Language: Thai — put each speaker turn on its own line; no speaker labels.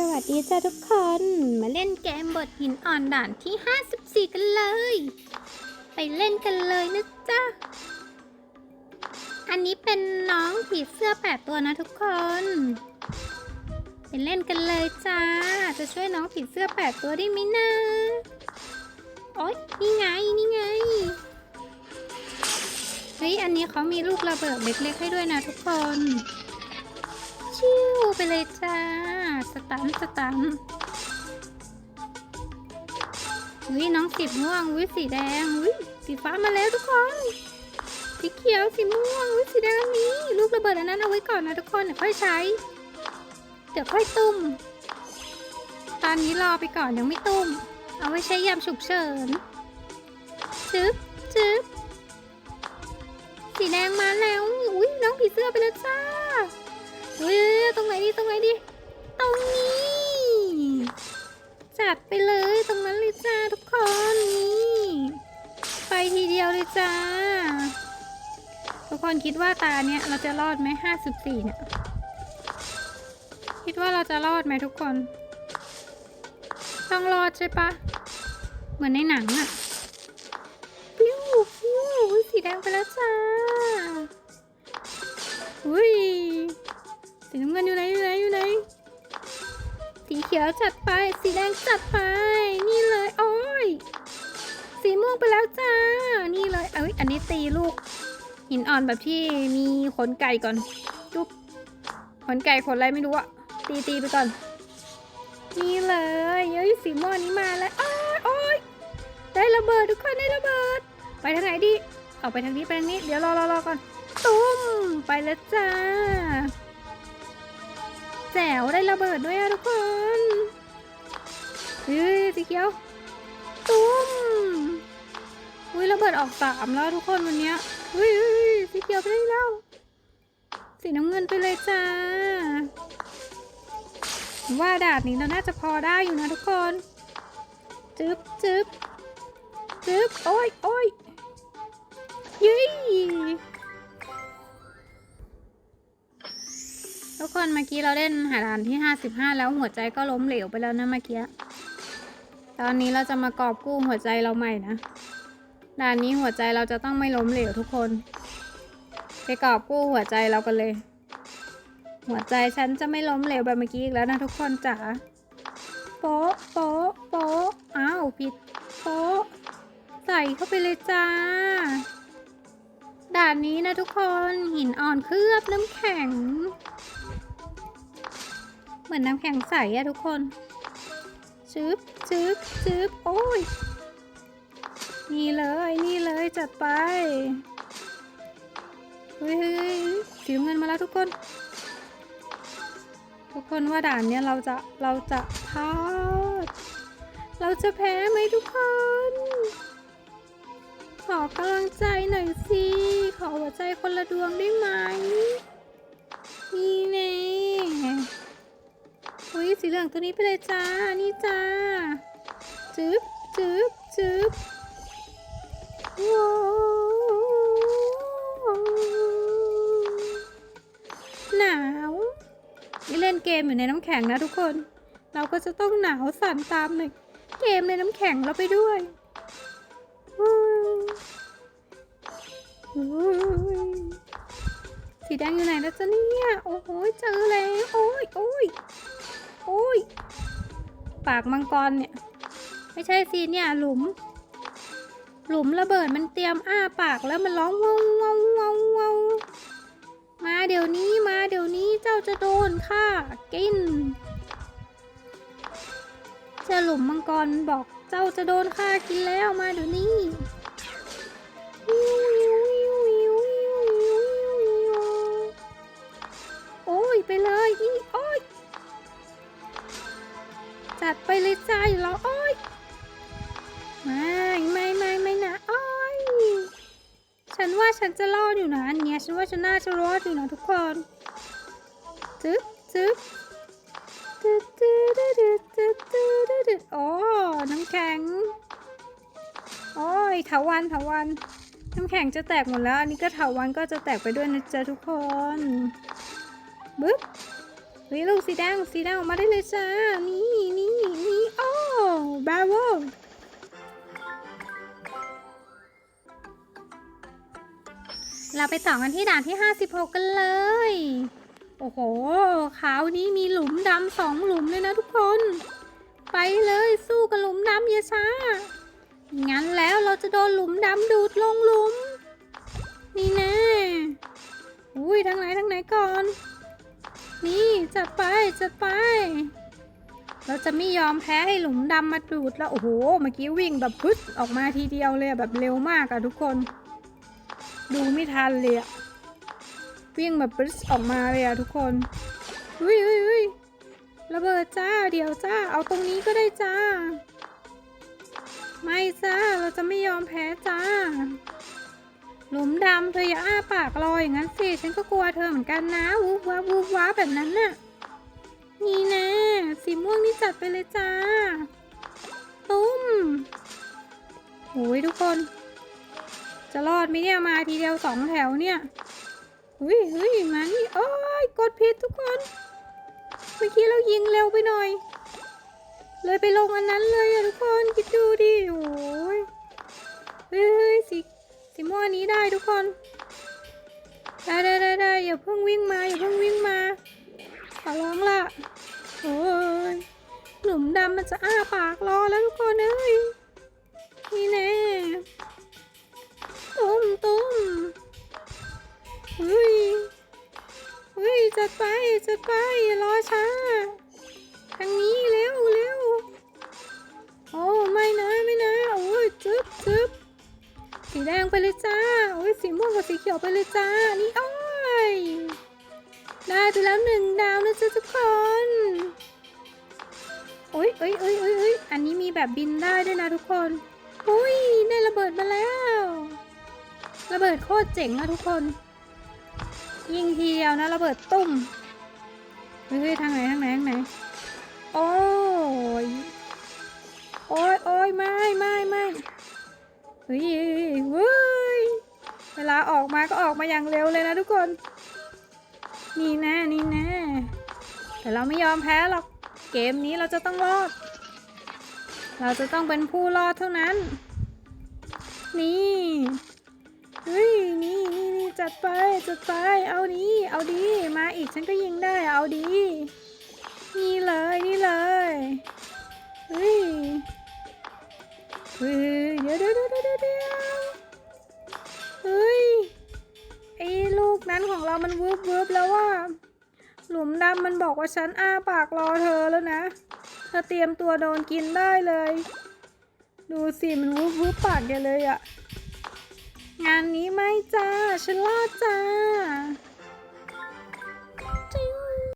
สวัสดีจ้าทุกคน มาเล่นเกมบทหินอ่อนด่านที่ 54 กันเลย ไปเล่นกันเลยนะจ๊ะ อันนี้เป็นน้องผีเสื้อแปดตัวนะทุกคน ไปเล่นกันเลยจ้า จะช่วยน้องผีเสื้อแปดตัวได้ไหมนะโอ๊ยนี่ไงนี่ไง เฮ้ย อันนี้เขามีลูกระเบิดเล็กๆให้ด้วยนะทุกคน ชิวไปเลยจ้า สตันสตันวิน้องสีม่วงวิสีแดงวิสีฟ้ามาแล้วทุกคน สีเขียวสีม่วงวิสีแดงนนี้ ลูกระเบิดอันนั้นเอาไว้ก่อนนะทุกคนเดี๋ยวค่อยใช้ เดี๋ยวค่อยตุ้ม ตอนนี้รอไปก่อนยังไม่ตุ้ม เอาไว้ใช้ยามฉุกเฉินจึ๊บจึ๊บสีแดงมาแล้ว อุ้ยน้องผีเสื้อไปแล้วจ้าเฮ้ยตรงไหนดีตรงไหนดี ตรงนี้จัดไปเลยตรงนั้นเลยจ้าทุกคนนี่ไปทีเดียวเลยจ้า ทุกคนคิดว่าตาเนี้ยเราจะรอดไหมห้าสิบสี่เนี่ย คิดว่าเราจะรอดไหมทุกคน ต้องรอดใช่ปะเหมือนในหนังอะปิ้วปิ้วสีแดงไปแล้วจ้าอุ้ยสีน้ำเงินอยู่ไหนอยู่ไหนอยู่ไหน สีเขียวจัดไป สีแดงจัดไป นี่เลยโอ้ย สีม่วงไปแล้วจ้า นี่เลย เอ้ย อันนี้ตีลูก หินอ่อนแบบที่มีขนไก่ก่อน จุ๊บ ขนไก่ขนอะไรไม่รู้อะตีตีไปก่อน นี่เลยเอ้ยสีม่วงนี้มาแล้วอ้ายโอ้ย ได้ระเบิดทุกคนได้ระเบิด ไปทางไหนดีออกไปทางนี้ไปทางนี้ เดี๋ยวรอรอรอก่อน ตุ้ม ไปแล้วจ้า แจ๋วได้ระเบิดด้วยอะทุกคนเฮ้ยสีเขียว ตุ้มอุ้ยระเบิดออกสามแล้วทุกคนวันนี้เฮ้ยเฮ้ยสีเขียวไปได้แล้วสีน้ำเงินไปเลยจ้า ว่าดาบนี้เราน่าจะพอได้อยู่นะทุกคน จึ๊บจึ๊บจึ๊บโอ้ยโอ้ยยี่ ทุกคนเมื่อกี้เราเล่นหาด่านที่55แล้วหัวใจก็ล้มเหลวไปแล้วนะเมื่อกี้ ตอนนี้เราจะมากอบกู้หัวใจเราใหม่นะ ด่านนี้หัวใจเราจะต้องไม่ล้มเหลวทุกคน ไปกอบกู้หัวใจเรากันเลย หัวใจฉันจะไม่ล้มเหลวแบบเมื่อกี้อีกแล้วนะทุกคนจ๋า โป๊ะโป๊ะโป๊ะอ้าวผิดโป๊ะใส่เข้าไปเลยจ้าด่านนี้นะทุกคนหินอ่อนเคลือบน้ำแข็ง เหมือนน้ำแข็งใสอะทุกคนจึ๊บจึ๊บจึ๊บโอ้ย นี่เลย นี่เลยจัดไป เฮ้ยเฮ้ยเสีเงินมาแล้วทุกคน ทุกคนว่าด่านเนี้ยเราจะ เราจะพลาด เราจะแพ้ไหมทุกคน ขอกำลังใจหน่อยสิ ขอหัวใจคนละดวงได้ไหมนี่แน่ อุ้ยสีเหลืองตัวนี้ไปเลยจ้า นี่จ้า จึ๊บจึ๊บจึ๊บหนาวนี่เล่นเกมอยู่ในน้ำแข็งนะทุกคน เราก็จะต้องหนาวสั่นตามในเกมในน้ำแข็งเราไปด้วยสีแดงอยู่ไหนแล้วจ๊ะเนี่ย โอ้โหเจอแล้ว โอ้ยโอ้ย อ้ย ปากมังกรเนี่ย ไม่ใช่สิเนี่ยหลุม หลุมระเบิดมันเตรียมอ้าปากแล้วมันร้องว้าววาววาวว้าวมาเดี๋ยวนี้มาเดี๋ยวนี้เจ้าจะโดนข้ากินเจ้าหลุมมังกรบอกเจ้าจะโดนข้ากินแล้วมาเดี๋ยวนี้ ฉันว่าฉันจะรอดอยู่นะอันเนี้ยฉันว่าฉันน่าจะรอดอยู่นะทุกคนจึ๊บจึ๊บตึ๊ดตึ๊ดตึ๊ดตึ๊ดตึ๊ดตึ๊ดโอ้น้ำแข็ง โอ้ยถาวันถาวัน น้ำแข็งจะแตกหมดแล้ว อันนี้ก็ถาวันก็จะแตกไปด้วยนะจ๊ะทุกคนบึ๊บวิลูกสีแดงสีแดงออกมาได้เลยจ้า นี่นี่นี่โอ้บาโว เราไปต่อกันที่ด่านที่ 56 กันเลย โอ้โหขาวนี้มีหลุมดำสองหลุมเลยนะทุกคน ไปเลยสู้กับหลุมดำอย่าช้า งั้นแล้วเราจะโดนหลุมดำดูดลงหลุม นี่แน่อุ้ยทางไหนทางไหนก่อน นี่จัดไปจัดไป เราจะไม่ยอมแพ้ให้หลุมดำมาดูดแล้ว โอ้โห เมื่อกี้วิ่งแบบพึ่ออกมาทีเดียวเลยแบบเร็วมากอะทุกคน ดูไม่ทันเลยอะวิ่งแบบพึ่ออกมาเลยอะทุกคนอุ้ยอุ้ยอุ้ยระเบิดจ้า เดี๋ยวจ้า เอาตรงนี้ก็ได้จ้า ไม่จ้า เราจะไม่ยอมแพ้จ้า หลุมดำเธออย่าอ้าปากรออย่างนั้นสิ ฉันก็กลัวเธอเหมือนกันนะวูบว้าวูบว้าแบบนั้นน่ะ นี่แนะสีม่วงนี่จัดไปเลยจ้า ตุ้มโอ้ยทุกคน จะรอดไหมเนี่ยมาทีเดียวสองแถวเนี่ยเฮ้ยเฮ้ยมานี่โอ้ยกดผิดทุกคนเมื่อกี้เรายิงเร็วไปหน่อย เลยไปลงอันนั้นเลยอะทุกคนคิดดูดิโอ้ยเฮ้ยสีสีม่วงอันนี้ได้ทุกคนได้ได้ได้ได้อย่าเพิ่งวิ่งมาอย่าเพิ่งวิ่งมาขอร้องละโอ้ยหลุมดำมันจะอ้าปากรอ จัดไปจัดไปอย่ารอช้าทางนี้เร็วเร็วโอ้ไม่นะไม่นะโอ้ยจึ๊บจึ๊บสีแดงไปเลยจ้าโอ้ยสีม่วงกับสีเขียวไปเลยจ้านี่โอ้ยได้ไปแล้วหนึ่งดาวนะจ๊ะทุกคนโอ้ยเอ้ยเอ้ยเอ้ยเอ้ยอันนี้มีแบบบินได้ด้วยนะทุกคนโอ้ยได้ระเบิดมาแล้ว ระเบิดโคตรเจ๋งนะทุกคน ยิงทีเดียวนะระเบิดตุ้มเฮ้ยทางไหนทางไหนทางไหนโอ้ยโอ้ยโอ้ยไม่ไม่ไม่เฮ้ยเฮ้ยเวลาออกมาก็ออกมาอย่างเร็วเลยนะทุกคน นี่แน่นี่แน่แต่เราไม่ยอมแพ้หรอกเกมนี้เราจะต้องรอด เราจะต้องเป็นผู้รอดเท่านั้น นี่เฮ้ยนี่นี่ จัดไปจัดไป เอาดีเอาดีมาอีกฉันก็ยิงได้เอาดีนี่เลยนี่เลยเฮ้ยเฮ้ยเดี๋ยวเดี๋ยวเดี๋ยวเดี๋ยวเฮ้ยไอ้ลูกนั้นของเรามันวืบวืบแล้วว่า หลุมดำมันบอกว่าฉันอ้าปากรอเธอแล้วนะเธอเตรียมตัวโดนกินได้เลย ดูสิมันวืบวืบปากแกเลยอะ งานนี้ไม่จ้าฉันรอดจ้า